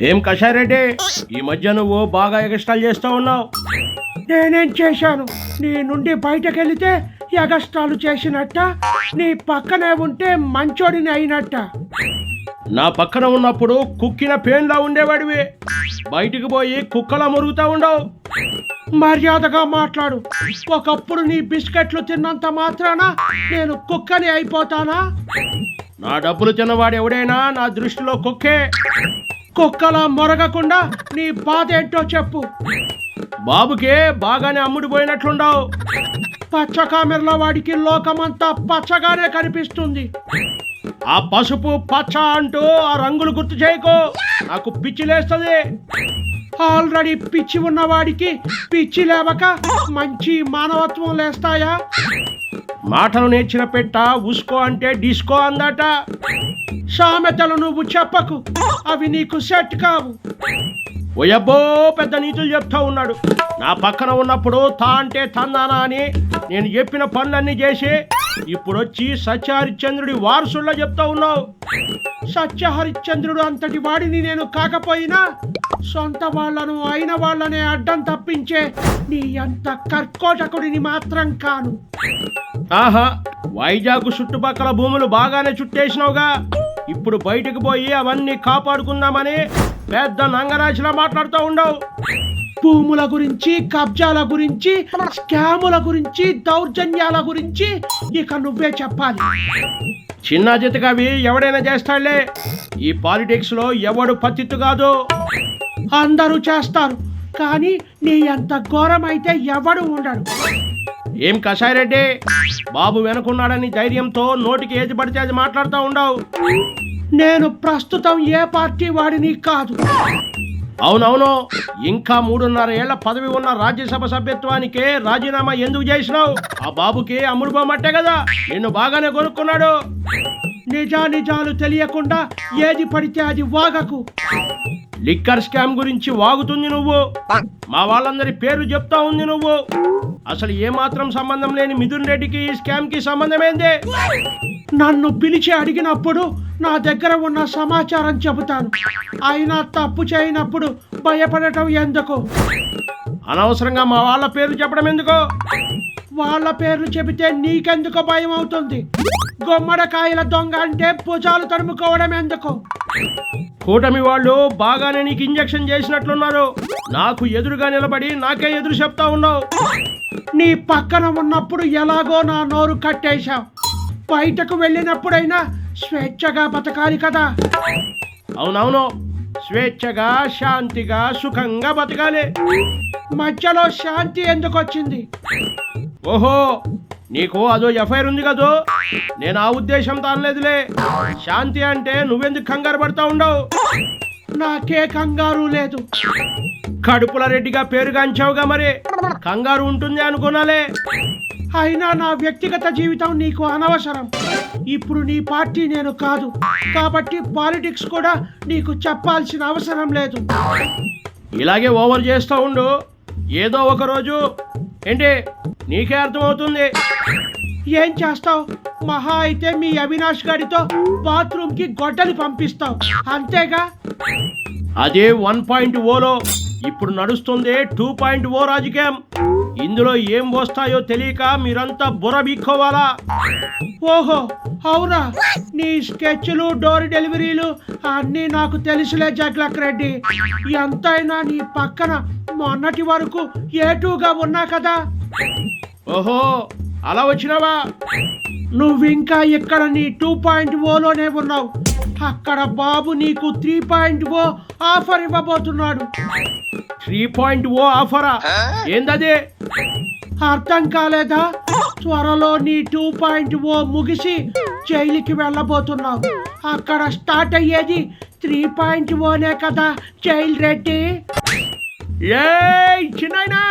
ఏం కషారెడ్డి? ఈ మధ్య నువ్వు బాగా ఎగస్టాల్ చేస్తూ ఉన్నావు. నేనేం చేశాను? నీ నుండి బయటకెళితే ఎగస్ట్రాలు చేసినట్ట నీ పక్కనే ఉంటే మంచోడిని అయినట్ట. నా పక్కన ఉన్నప్పుడు కుక్కిన పేన్లా ఉండేవాడివి. బయటికి పోయి కుక్కలా మురుగుతా ఉండవు. మర్యాదగా మాట్లాడు. ఒకప్పుడు నీ బిస్కెట్లు తిన్నంత మాత్రాన నేను కుక్కని అయిపోతానా? నా డబ్బులు తిన్నవాడు ఎవడైనా నా దృష్టిలో కుక్కే. కుక్కలా మొరగకుండా నీ బాధ ఏంటో చెప్పు. బాబుకే బాగానే అమ్ముడిపోయినట్లుండవు పచ్చ కామెరల వాడికి లోకమంతా పచ్చగానే కనిపిస్తుంది. ఆ పసుపు పచ్చ అంటూ ఆ రంగులు గుర్తు చేయకు. నాకు పిచ్చి లేస్తుంది. ఆల్రెడీ పిచ్చి ఉన్నవాడికి పిచ్చి లేవక మంచి మానవత్వం లేస్తాయా? మాటలు నేర్చిన పెట్ట ఉసుకో అంటే డిస్కో అందట. సామెతలు నువ్వు చెప్పకు. అవి నీకు సెట్ కావు. ఓయబ్బో పెద్ద నీతులు చెప్తా ఉన్నాడు. నా పక్కన ఉన్నప్పుడు తా అంటే తన్నానా అని నేను చెప్పిన పనులన్నీ చేసి ఇప్పుడు వచ్చి సత్యహరిశ్చంద్రుడి వారసుల్లో చెప్తా ఉన్నావు. సత్యహరిశ్చంద్రుడు అంతటి వాడిని నేను కాకపోయినా సొంత వాళ్ళను అయిన వాళ్ళనే అడ్డం తప్పించే నీ అంత కర్కోటకుడిని మాత్రం కాను. ఆహా వైజాగ్ చుట్టుపక్కల భూములు బాగానే చుట్టేసినావుగా. ఇప్పుడు బయటకు పోయి అవన్నీ కాపాడుకుందామని పెద్ద నంగరాశిలా మాట్లాడుతూ ఉండవు. భూముల గురించి కబ్జాల గురించి స్కాముల గురించి దౌర్జన్యాల గురించి ఇక నువ్వే చెప్పాలి. చిన్న చితకవి ఎవడైనా చేస్తాడులే. ఈ పాలిటిక్స్లో ఎవడు పత్తిత్తు కాదు. అందరూ చేస్తారు కానీ నీ అంత ఘోరమైతే ఎవడు ఉండడు. ఏం కషాయరెడ్డి? బాబు వెనుకున్నాడని ధైర్యంతో నోటికి ఏది పడితే అది మాట్లాడుతూ ఉండవు. నేను ప్రస్తుతం ఏ పార్టీ వాడిని కాదు. అవునవును ఇంకా మూడున్నర ఏళ్ళ పదవి ఉన్న రాజ్యసభ సభ్యత్వానికే రాజీనామా ఎందుకు చేసినావు? ఆ బాబుకి అమ్ముడు కదా నిన్ను బాగానే కొనుక్కున్నాడు. నిజానిజాలు తెలియకుండా ఏది పడితే అది వాగకు. లిక్కర్ స్కామ్ గురించి వాగుతుంది నువ్వు. మా వాళ్ళందరి పేర్లు చెప్తా ఉంది నువ్వు. అసలు ఏమాత్రం సంబంధం లేని మిథున్ రెడ్డికి ఈ స్కామ్కి సంబంధం నన్ను పిలిచి అడిగినప్పుడు నా దగ్గర ఉన్న సమాచారం చెబుతాను. అయినా తప్పు చేయనప్పుడు భయపడటం ఎందుకు? అనవసరంగా మా వాళ్ళ పేరు చెప్పడం ఎందుకో? వాళ్ళ పేర్లు చెబితే నీకెందుకు భయం అవుతుంది? గుమ్మడికాయల దొంగ అంటే భుజాలు తడుముకోవడం ఎందుకు? కూటమి వాళ్ళు బాగానే నీకు ఇంజెక్షన్ చేసినట్లున్నారు. నాకు ఎదురుగా నిలబడి నాకే ఎదురు చెప్తా ఉన్నావు. నీ పక్కన ఉన్నప్పుడు ఎలాగో నా నోరు కట్టేశావు. బయటకు వెళ్ళినప్పుడైనా స్వేచ్ఛగా బతకాలి కదా. అవునవును. స్వేచ్ఛగా శాంతిగా సుఖంగా బతకాలి. మధ్యలో శాంతి ఎందుకు వచ్చింది ఓహో నీకు అదో ఎఫ్ఐఆర్ ఉంది కదో? నేను ఆ ఉద్దేశంతో అనలేదులే శాంతి అంటే నువ్వెందుకు కంగారు పడతా ఉండవు? నాకే కంగారు లేదు. కడుపుల రెడ్డిగా పేరుగాంచావుగా మరి. కంగారు ఉంటుంది అనుకోనాలే అయినా నా వ్యక్తిగత జీవితం నీకు అనవసరం. ఇప్పుడు నీ పార్టీ నేను కాదు. కాబట్టి పాలిటిక్స్ కూడా నీకు చెప్పాల్సిన అవసరం లేదు. ఇలాగే ఓవర్ చేస్తూ ఉండు. ఏదో ఒక రోజు. ఏంటి? నీకే అర్థమవుతుంది. ఏం చేస్తావు? మహా అయితే మీ అవినాష్ గారితో బాత్రూమ్కి గొడ్డలి పంపిస్తావు. అంతేగా? అదే వన్ పాయింట్ ఓలో. ఇప్పుడు నడుస్తుంది టూ పాయింట్ ఓ రాజకీయం. ఇందులో ఏం వస్తాయో తెలియక మీరంతా బుర్ర బీక్కోవాలా? ఓహో అవునా? నీ స్కెచ్లు డోర్ డెలివరీలు అన్నీ నాకు తెలుసులే జగ్లక్ రెడ్డి. ఎంతైనా నీ పక్కన మొన్నటి వరకు ఏటూగా ఉన్నా కదా? ఓహో అలా వచ్చినావా? నువ్వింకా ఇక్కడ నీ టూ పాయింట్ ఓలోనే ఉన్నావు. అక్కడ బాబు నీకు త్రీ పాయింట్ ఓ ఆఫర్ ఇవ్వబోతున్నాడు. త్రీ పాయింట్ ఓ ఆఫరా? ఏందది? అర్థం కాలేదా? త్వరలో నీ టూ పాయింట్ ఓ ముగిసి జైలుకి వెళ్ళబోతున్నావు. అక్కడ స్టార్ట్ అయ్యేది త్రీ పాయింట్ ఓనే కదా జైల్ రెడ్డి. ఏ చిన్నైనా